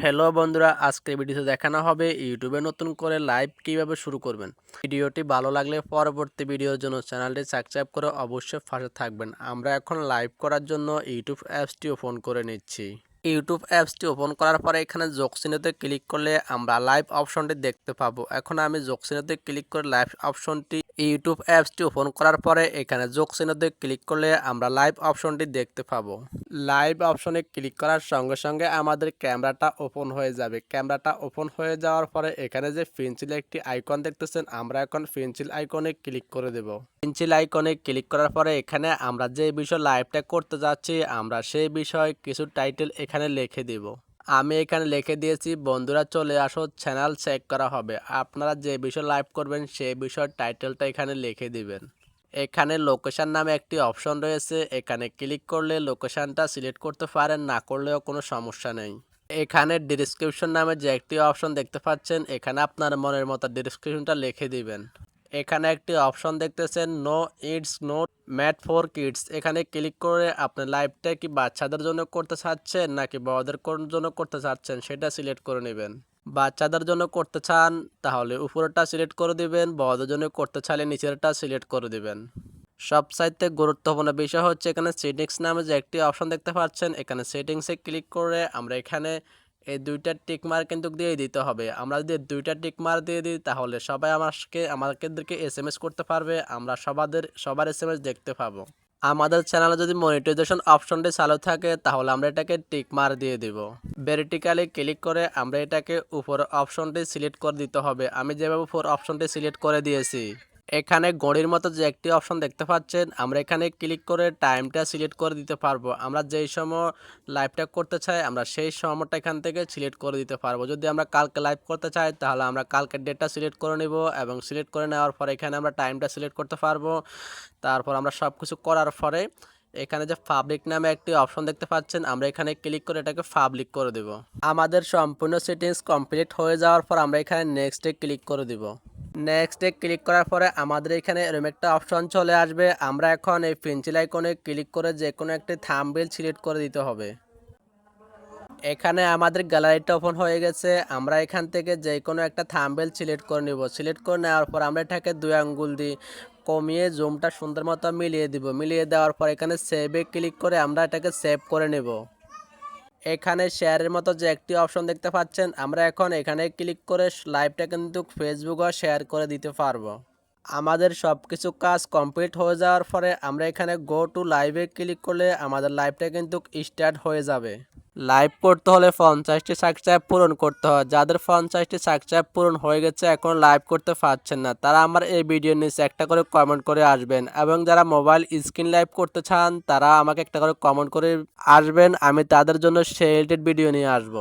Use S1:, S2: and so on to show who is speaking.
S1: Hello বন্ধুরা, আজকের ভিডিওতে দেখানো হবে ইউটিউবে নতুন করে লাইভ কীভাবে শুরু করবেন। ভিডিওটি ভালো লাগলে পরবর্তী ভিডিওর জন্য চ্যানেলটি সাবস্ক্রাইব করে অবশ্যই পাশে থাকবেন। আমরা এখন লাইভ করার জন্য ইউটিউব অ্যাপসটি ওপেন করে নিচ্ছি। ইউটিউব অ্যাপসটি ওপেন করার পরে এখানে যোগসিনেতে ক্লিক করলে আমরা লাইভ অপশনটি দেখতে পাবো। এখন আমি যোগসিনেতে ক্লিক করে লাইভ অপশনটি ইউটিউব অ্যাপসটি ওপেন করার পরে এখানে যোগসিনেতে ক্লিক করলে আমরা লাইভ অপশনটি দেখতে পাবো। লাইভ অপশনে ক্লিক করার সঙ্গে সঙ্গে আমাদের ক্যামেরাটা ওপেন হয়ে যাবে। ক্যামেরাটা ওপেন হয়ে যাওয়ার পরে এখানে যে পেন্সিল একটি আইকন দেখতেছেন, আমরা এখন পেন্সিল আইকনে ক্লিক করে দেব। পেন্সিল আইকনে ক্লিক করার পরে এখানে আমরা যে বিষয় লাইভটা করতে যাচ্ছি, আমরা সেই বিষয়ে কিছু টাইটেল এখানে লিখে দিব। আমি এখানে লিখে দিয়েছি, বন্ধুরা চলে আসো চ্যানেল চেক করা হবে। আপনারা যে বিষয় লাইভ করবেন, সেই বিষয়ের টাইটেলটা এখানে লিখে দিবেন। এখানে লোকেশন নামে একটি অপশন রয়েছে। এখানে ক্লিক করলে লোকেশনটা সিলেক্ট করতে পারেন, না করলেও কোনো সমস্যা নেই। এখানে ডিসক্রিপশন নামে যে একটি অপশন দেখতে পাচ্ছেন, এখানে আপনার মনের মতো ডিসক্রিপশনটা লিখে দিবেন। এখানে একটি অপশন দেখতেছেন no it's not made for kids এখানে ক্লিক করে আপনি লাইভটা কি বাচ্চাদের জন্য করতে চাচ্ছেন নাকি বড়দের জন্য করতে চাচ্ছেন সেটা সিলেক্ট করে নেবেন। বাচ্চাদের জন্য করতে চান তাহলে উপরেরটা সিলেক্ট করে দিবেন, বড়দের জন্য করতে চাইলে নিচেরটা সিলেক্ট করে দিবেন। সব সবচাইতে গুরুত্বপূর্ণ বিষয় হচ্ছে এখানে সেটিংস নামে যে একটি অপশন দেখতে পাচ্ছেন, এখানে সেটিংসে ক্লিক করে আমরা এখানে এই দুইটা টিক মার কিন্তু দিয়ে দিতে হবে। আমরা যদি দুইটা টিক মার দিয়ে দিই, তাহলে সবাই আমাকে আমাদেরকে এস এম এস করতে পারবে। আমরা সবাদের, সবার এস এম এস দেখতে পাবো। আমাদের চ্যানেলে যদি মনিটাইজেশন অপশনটি চালু থাকে, তাহলে আমরা এটাকে টিক মার দিয়ে দিব। ভেরিটিক্যালি ক্লিক করে আমরা এটাকে উপর অপশনটি সিলেক্ট করে দিতে হবে। আমি যেভাবে উপর অপশনটি সিলেক্ট করে দিয়েছি। এখানে গড়ির মতো যে একটি অপশন দেখতে পাচ্ছেন, আমরা এখানে ক্লিক করে টাইমটা সিলেক্ট করে দিতে পারব। আমরা যেই সময় লাইভটা করতে চাই, আমরা সেই সময়টা এখান থেকে সিলেক্ট করে দিতে পারব। যদি আমরা কালকে লাইভ করতে চাই, তাহলে আমরা কালকের ডেটটা সিলেক্ট করে নিব এবং সিলেক্ট করে নেওয়ার পরে এখানে আমরা টাইমটা সিলেক্ট করতে পারব। তারপর আমরা সব কিছু করার পরে এখানে যে পাবলিক নামে একটি অপশন দেখতে পাচ্ছেন, আমরা এখানে ক্লিক করে এটাকে পাবলিক করে দেব। আমাদের সম্পূর্ণ সেটিংস কমপ্লিট হয়ে যাওয়ার পর আমরা এখানে নেক্সটে ক্লিক করে দিব। নেক্সটে ক্লিক করার পরে আমাদের এখানে এরকম একটা অপশন চলে আসবে। আমরা এখন এই পেন্সিল আইকনে ক্লিক করে যে কোনো একটি থাম্বনেল সিলেক্ট করে দিতে হবে। এখানে আমাদের গ্যালারিটা ওপেন হয়ে গেছে। আমরা এখান থেকে যে কোনো একটা থাম্বেল সিলেক্ট করে নিব। সিলেক্ট করে নেওয়ার পর আমরা এটাকে দুই আঙ্গুল দিই কমিয়ে জুমটা সুন্দর মতো মিলিয়ে দিব। মিলিয়ে দেওয়ার পর এখানে সেভে ক্লিক করে আমরা এটাকে সেভ করে নেব। এখানে শেয়ারের মতো যে একটি অপশন দেখতে পাচ্ছেন, আমরা এখন এখানে ক্লিক করে লাইভটা কিন্তু ফেসবুকও শেয়ার করে দিতে পারব। আমাদের সব কিছু কাজ কমপ্লিট হয়ে যাওয়ার পরে আমরা এখানে গো টু লাইভে ক্লিক করলে আমাদের লাইভটা কিন্তু স্টার্ট হয়ে যাবে। লাইভ করতে হলে পঞ্চাশটি সাবস্ক্রাইব পূরণ করতে হয়। যাদের পঞ্চাশটি সাবস্ক্রাইব পূরণ হয়ে গেছে, এখন লাইভ করতে পারছেন না, তারা আমার এই ভিডিওর নিচে একটা করে কমেন্ট করে আসবেন এবং যারা মোবাইল স্ক্রিন লাইভ করতে চান, তারা আমাকে একটা করে কমেন্ট করে আসবেন, আমি তাদের জন্য সেই রিলেটেড ভিডিও নিয়ে আসব।